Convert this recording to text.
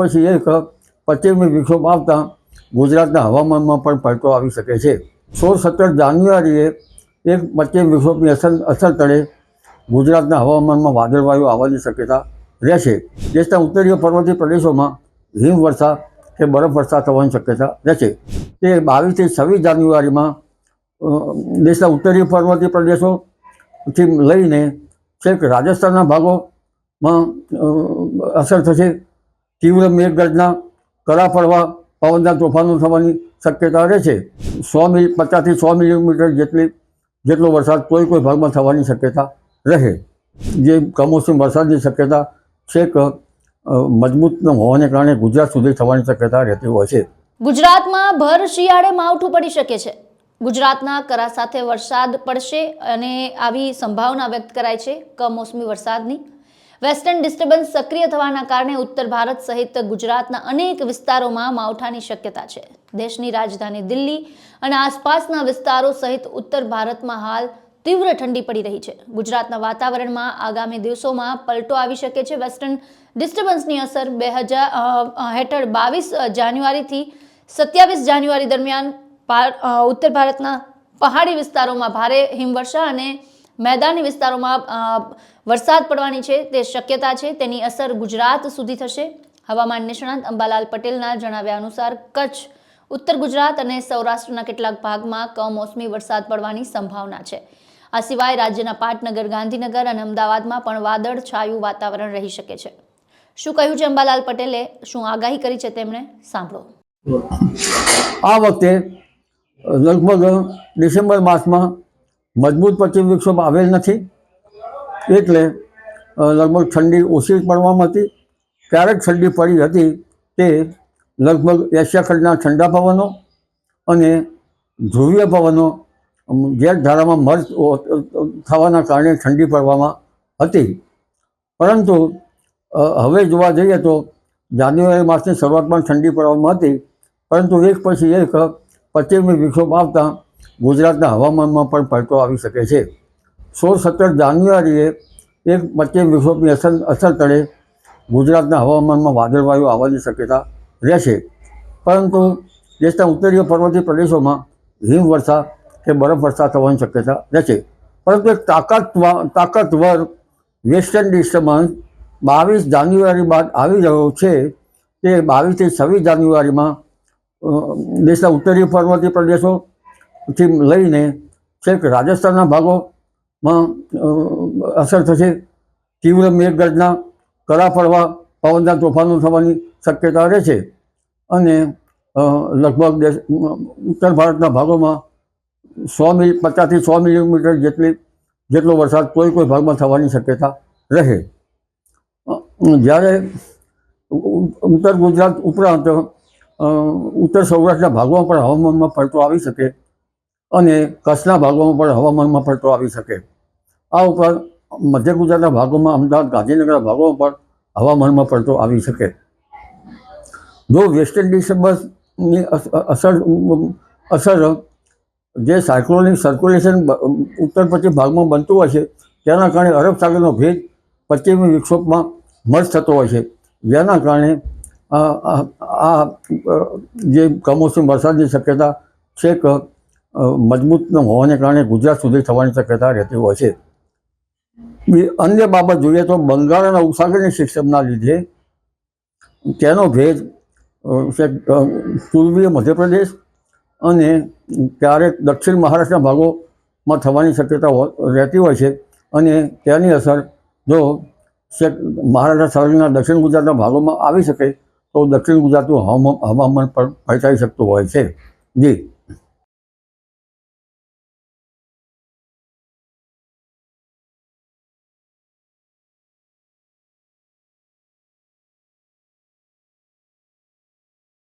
પછી એક પશ્ચિમી વિક્ષોભ આવતા ગુજરાતના હવામાનમાં પણ પલટો આવી શકે છે. સોળ સત્તર જાન્યુઆરીએ એક પશ્ચિમ વિક્ષોભની અસર અસર તળે ગુજરાતના હવામાનમાં વાદળવાયુ આવવાની શક્યતા રહેશે. દેશના ઉત્તરીય પર્વતીય પ્રદેશોમાં હિમવર્ષા કે બરફવર્ષા થવાની શક્યતા રહેશે. તે બાવીસથી છવ્વીસ જાન્યુઆરીમાં દેશના ઉત્તરીય પર્વતીય પ્રદેશોથી લઈને છેક રાજસ્થાનના ભાગોમાં અસર થશે. તીવ્ર મેઘગર્જના કરા પડવા પવનના તોફાનો થવાની શક્યતા રહે છે. સો મિલી, પચાસથી સો મિલીમીટર જેટલી, જેટલો વરસાદ કોઈ કોઈ ભાગમાં થવાની શક્યતા રહે. જે કમોસમી વરસાદની શક્યતા છેક મજબૂત ન હોવાને કારણે ગુજરાત સુધી થવાની શક્યતા રહેતી હોય છે. ગુજરાતમાં ભર શિયાળે માવઠું પડી શકે છે. ગુજરાતના કરા સાથે વરસાદ પડશે અને આવી સંભાવના વ્યક્ત કરાય છે કમોસમી વરસાદની. વેસ્ટર્ન ડિસ્ટર્બન્સ સક્રિય થવાના કારણે ઉત્તર ભારત સહિત ગુજરાતના અનેક વિસ્તારોમાં માવઠાની શક્યતા છે. દેશની રાજધાની દિલ્હી અને આસપાસના વિસ્તારો સહિત ઉત્તર ભારતમાં હાલ તીવ્ર ઠંડી પડી રહી છે. ગુજરાતના વાતાવરણમાં આગામી દિવસોમાં પલટો આવી શકે છે. વેસ્ટર્ન ડિસ્ટર્બન્સની અસર બે હજાર હેઠળ બાવીસ જાન્યુઆરીથી સત્યાવીસ જાન્યુઆરી દરમિયાન ઉત્તર ભારતના પહાડી વિસ્તારોમાં ભારે હિમવર્ષા અને મેદાની વિસ્તારોમાં વરસાદ પડવાની છે, તે શક્યતા છે. તેની અસર ગુજરાત સુધી થશે. હવામાન નિષ્ણાંત અંબાલાલ પટેલના જણાવ્યા અનુસાર, કચ્છ, ઉત્તર ગુજરાત અને સૌરાષ્ટ્રના કેટલાક ભાગમાં કમોસમી વરસાદ પડવાની સંભાવના છે. આ સિવાય રાજ્યના પાટનગર, ગાંધીનગર અને અમદાવાદમાં પણ વાદળ છાયું વાતાવરણ રહી શકે છે. શું કહ્યું છે અંબાલાલ પટેલે? શું આગાહી કરી છે તેમણે? સાંભળો. આ વખતે લગભગ ડિસેમ્બર માસમાં મજબૂત પશ્ચિમ વિક્ષોભ આવેલ નથી. એટલે લગભગ ઠંડી ઓછી પડવામાં હતી. ક્યારેક ઠંડી પડી હતી તે લગભગ એશિયા ખંડના ઠંડા પવનો અને ધ્રુવીય પવનો ધારામાં મર્જ થવાના કારણે ઠંડી પડવામાં હતી. પરંતુ હવે જોવા જઈએ તો જાન્યુઆરી માસની શરૂઆતમાં ઠંડી પડવામાં હતી. પરંતુ એક પછી એક પશ્ચિમી વિક્ષોભ આવતા ગુજરાતના હવામાનમાં પણ પલટો આવી શકે છે. સોળ સત્તર જાન્યુઆરીએ એક પશ્ચિમ વિક્ષોભની અસર અસર તળે ગુજરાતના હવામાનમાં વાદળવાયુ આવવાની શક્યતા રહેશે. પરંતુ દેશના ઉત્તરીય પર્વતીય પ્રદેશોમાં હિમવર્ષા કે બરફવર્ષા થવાની શક્યતા રહેશે. પરંતુ એક તાકાતવા, તાકાતવર વેસ્ટર્ન ડિસ્ટર્બન્સ બાવીસ જાન્યુઆરી બાદ આવી રહ્યો છે. તે બાવીસથી છવ્વીસ જાન્યુઆરીમાં દેશના ઉત્તરીય પર્વતીય પ્રદેશોથી લઈને છેક રાજસ્થાનના ભાગોમાં અસર થશે. તીવ્ર મેઘગર્જના, કરા પડવા પવનના તોફાનો થવાની શક્યતા રહે છે. અને લગભગ ઉત્તર ભારતના ભાગોમાં સો મિલી, પચાસથી સો મિલીમીટર જેટલી, જેટલો વરસાદ કોઈ કોઈ ભાગમાં થવાની શક્યતા રહે. જ્યારે ઉત્તર ગુજરાત ઉપરાંત ઉત્તર સૌરાષ્ટ્રના ભાગોમાં પણ હવામાનમાં પલટો આવી શકે અને કચ્છના ભાગોમાં પણ હવામાનમાં પડતો આવી શકે. આ ઉપર મધ્ય ગુજરાતના ભાગોમાં, અમદાવાદ, ગાંધીનગરના ભાગોમાં પણ હવામાનમાં પડતો આવી શકે. જો વેસ્ટ અસ- અસર અસર જે સાયક્લોનિક સર્ક્યુલેશન ઉત્તર પશ્ચિમ ભાગમાં બનતું હોય છે, તેના કારણે અરબ સાગરનો ભેજ પશ્ચિમી વિક્ષોભમાં મર્જ થતો હોય છે. જેના કારણે આ જે કમોસમી વરસાદની શક્યતા છેક મજબૂત ન હોવાને કારણે ગુજરાત સુધી થવાની શક્યતા રહેતી હોય છે. અન્ય બાબત જોઈએ તો બંગાળ અને ઉપસાગરની સિસ્ટમના લીધે તેનો અ, પૂર્વીય મધ્યપ્રદેશ અને ક્યારેક દક્ષિણ મહારાષ્ટ્રના ભાગોમાં થવાની શક્યતા રહેતી હોય છે અને તેની અસર જો મહારાષ્ટ્ર સંલગ્ન દક્ષિણ ગુજરાતના ભાગોમાં આવી શકે તો દક્ષિણ ગુજરાતનું હવામાન પણ પલટાઈ શકતું હોય છે. જી.